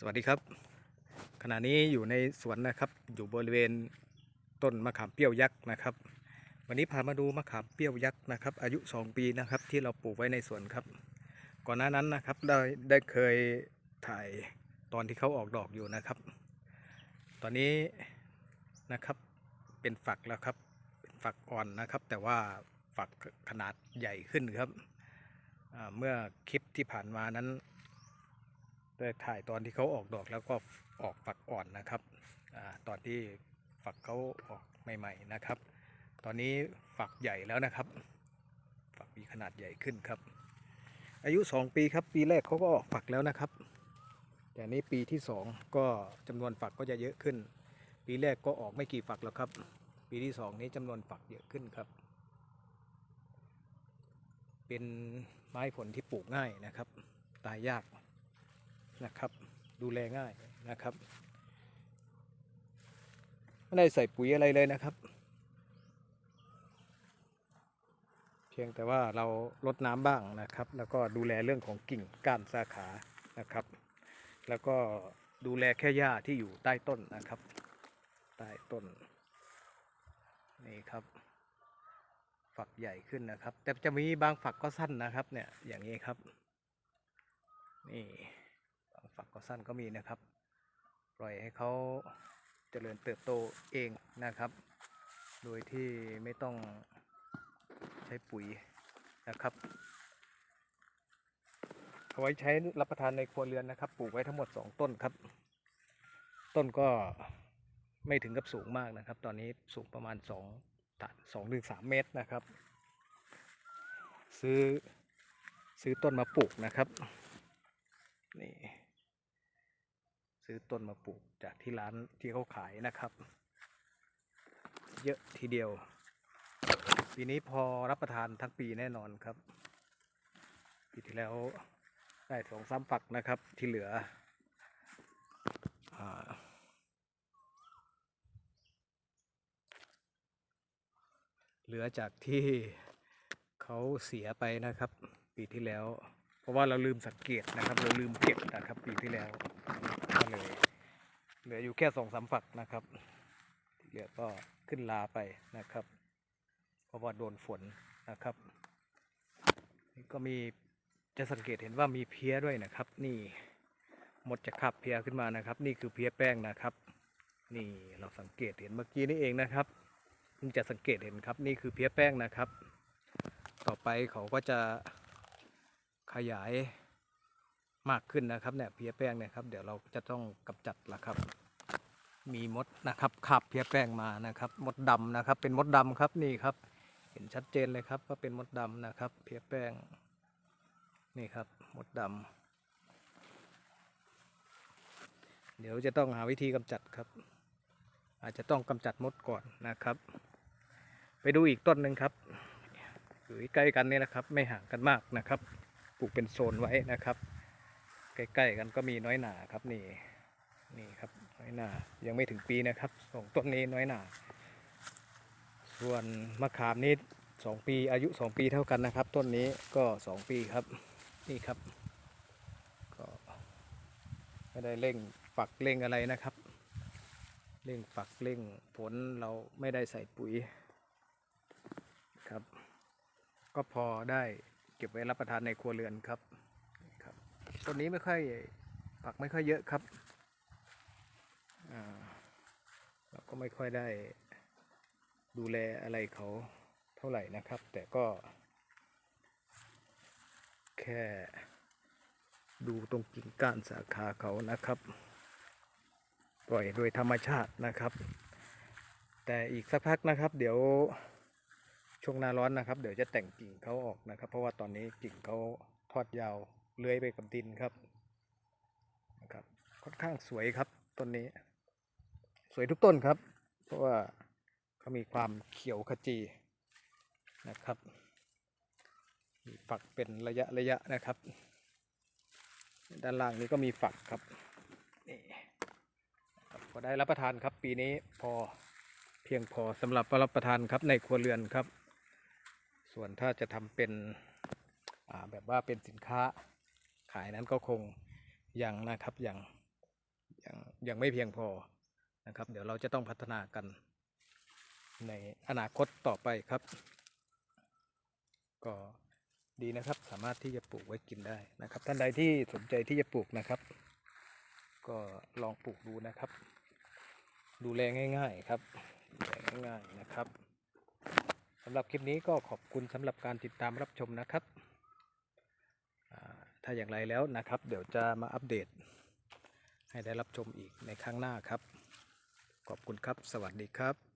สวัสดีครับ ขณะนี้อยู่ในสวนนะครับอยู่บริเวณต้นมะขามเปรี้ยวยักษ์นะครับ วันนี้พามาดูมะขามเปรี้ยวยักษ์นะครับ อายุ 2 ปีนะครับที่เราปลูกไว้ในสวนครับ ก่อนหน้านั้นนะครับได้ได้เคยถ่ายตอนที่เขาออกดอกอยู่นะครับ ตอนนี้นะครับเป็นฝักแล้วครับเป็นฝักอ่อนนะครับ แต่ว่าฝักขนาดใหญ่ขึ้นครับเมื่อคลิปที่ผ่านมานั้น ได้ถ่ายตอนที่เขาออกดอกแล้วก็ออกฝักอ่อนนะครับอตอนที่ฝักเขาออกใหม่ ๆนะครับ ตอนนี้ฝักใหญ่แล้วนะครับ ฝักมีขนาดใหญ่ขึ้นครับ อายุ 2 ปีครับ ปีแรกเขาก็ออกฝักแล้วนะครับ แต่นี้ปีที่ 2 ก็จำนวนฝักก็จะเยอะขึ้น ปีแรกก็ออกไม่กี่ฝักแล้วครับ ปีที่ 2 นี้จำนวนฝักเยอะขึ้นครับ เป็นไม้ผลที่ปลูกง่ายนะครับ ตายยาก นะครับ ดูแลง่ายนะครับ ไม่ได้ใส่ปุ๋ยอะไรเลยนะครับ เพียงแต่ว่าเราลดน้ำบ้างนะครับ แล้วก็ดูแลเรื่องของกิ่งก้านสาขานะครับ แล้วก็ดูแลแค่หญ้าที่อยู่ใต้ต้นนะครับ ใต้ต้นนี่ครับ ฝักใหญ่ขึ้นนะครับ แต่จะมีบางฝักก็สั้นนะครับ เนี่ยอย่างนี้ครับ นี่ ฝักก็สั้นก็มีนะครับ ปล่อยให้เขาเจริญเติบโตเองนะครับ โดยที่ไม่ต้องใช้ปุ๋ยนะครับเอาไว้ใช้รับประทานในครัวเรือนนะครับ ปลูกไว้ทั้งหมด 2 ต้นครับ ต้นก็ไม่ถึงกับสูงมากนะครับ ตอนนี้สูงประมาณ2ตัด2ถึง3เมตรนะครับ ซื้อซื้อต้นมาปลูกนะครับนี่ ซื้อต้นมาปลูกจากที่ร้านที่เขาขายนะครับ เยอะทีเดียว ปีนี้พอรับประทานทั้งปีแน่นอนครับ ปีที่แล้วได้สองสามฝักนะครับที่เหลืออเหลือจากที่เขาเสียไปนะครับ ปีที่แล้ว เพราะว่าเราลืมสังเกตนะครับ เราลืมเก็บนะครับ ปีที่แล้ว เลย เหลืออยู่แค่สองสามฝักนะครับเหลือก็ขึ้นลาไปนะครับ เพราะว่าโดนฝนนะครับก็มีจะสังเกตเห็นว่ามีเพี้ยด้วยนะครับ นี่หมดจะขับเพี้ยขึ้นมานะครับ นี่คือเพี้ยแป้งนะครับ นี่เราสังเกตเห็นเมื่อกี้นี่เองนะครับเพิ่งจะสังเกตเห็นครับ นี่คือเพี้ยแป้งนะครับ ต่อไปเขาก็จะขยาย มากขึ้นนะครับเนี่ยเพี้ยแป้งเนี่ยครับเดี๋ยวเราจะต้องกำจัดละครับ มีมดนะครับขับเพี้ยแป้งมานะครับมดดำนะครับ เป็นมดดำครับนี่ครับ เห็นชัดเจนเลยครับว่าเป็นมดดำนะครับ เพี้ยแป้งนี่ครับมดดำเดี๋ยวจะต้องหาวิธีกำจัดครับ อาจจะต้องกำจัดมดก่อนนะครับ ไปดูอีกต้นหนึ่งครับอยู่ใกล้กันนี่นะครับ ไม่ห่างกันมากนะครับปลูกเป็นโซนไว้นะครับ ใกล้ๆกันก็มีน้อยหนาครับนี่นี่ครับน้อยหนายังไม่ถึงปีนะครับสองต้นนี้น้อยหนาส่วนมะขามนี้สองปีอายุสองปีเท่ากันนะครับ ต้นนี้ก็สองปีครับนี่ครับก็ไม่ได้เร่งฝักเร่งอะไรนะครับเร่งฝักเร่งผลเราไม่ได้ใส่ปุ๋ยครับ ก็พอได้เก็บไว้รับประทานในครัวเรือนครับครับ ต้นนี้ไม่ค่อยผักไม่ค่อยเยอะครับเราก็ไม่ค่อยได้ดูแลอะไรเขาเท่าไหร่นะครับ แต่ก็ แค่ดูตรงกิ่งก้านสาขาเขานะครับ ปล่อยโดยธรรมชาตินะครับ แต่อีกสักพักนะครับ เดี๋ยวช่วงหน้าร้อนนะครับ เดี๋ยวจะแต่งกิ่งเขาออกนะครับ เพราะว่าตอนนี้กิ่งเขาทอดยาว เลื้อยไปกับดินครับนะครับ ค่อนข้างสวยครับต้นนี้ สวยทุกต้นครับ เพราะว่าเขามีความเขียวขจีนะครับมีฝักเป็นระยะระยะนะครับ ด้านล่างนี้ก็มีฝักครับนี่พอได้รับประทานครับ ปีนี้พอเพียงพอสำหรับรับประทานครับในครัวเรือนครับ ส่วนถ้าจะทำเป็นแบบว่าเป็นสินค้า ขายนั้นก็คงยังนะครับยังยังไม่เพียงพอนะครับ เดี๋ยวเราจะต้องพัฒนากันในอนาคตต่อไปครับ ก็ดีนะครับ สามารถที่จะปลูกไว้กินได้นะครับ ท่านใดที่สนใจที่จะปลูกนะครับ ก็ลองปลูกดูนะครับ ดูแลง่าย ๆครับดูแลง่ายๆนะครับสำหรับคลิปนี้ก็ขอบคุณสำหรับการติดตามรับชมนะครับ ถ้าอย่างไรแล้วนะครับ เดี๋ยวจะมาอัปเดต ให้ได้รับชมอีกในครั้งหน้าครับ ขอบคุณครับ สวัสดีครับ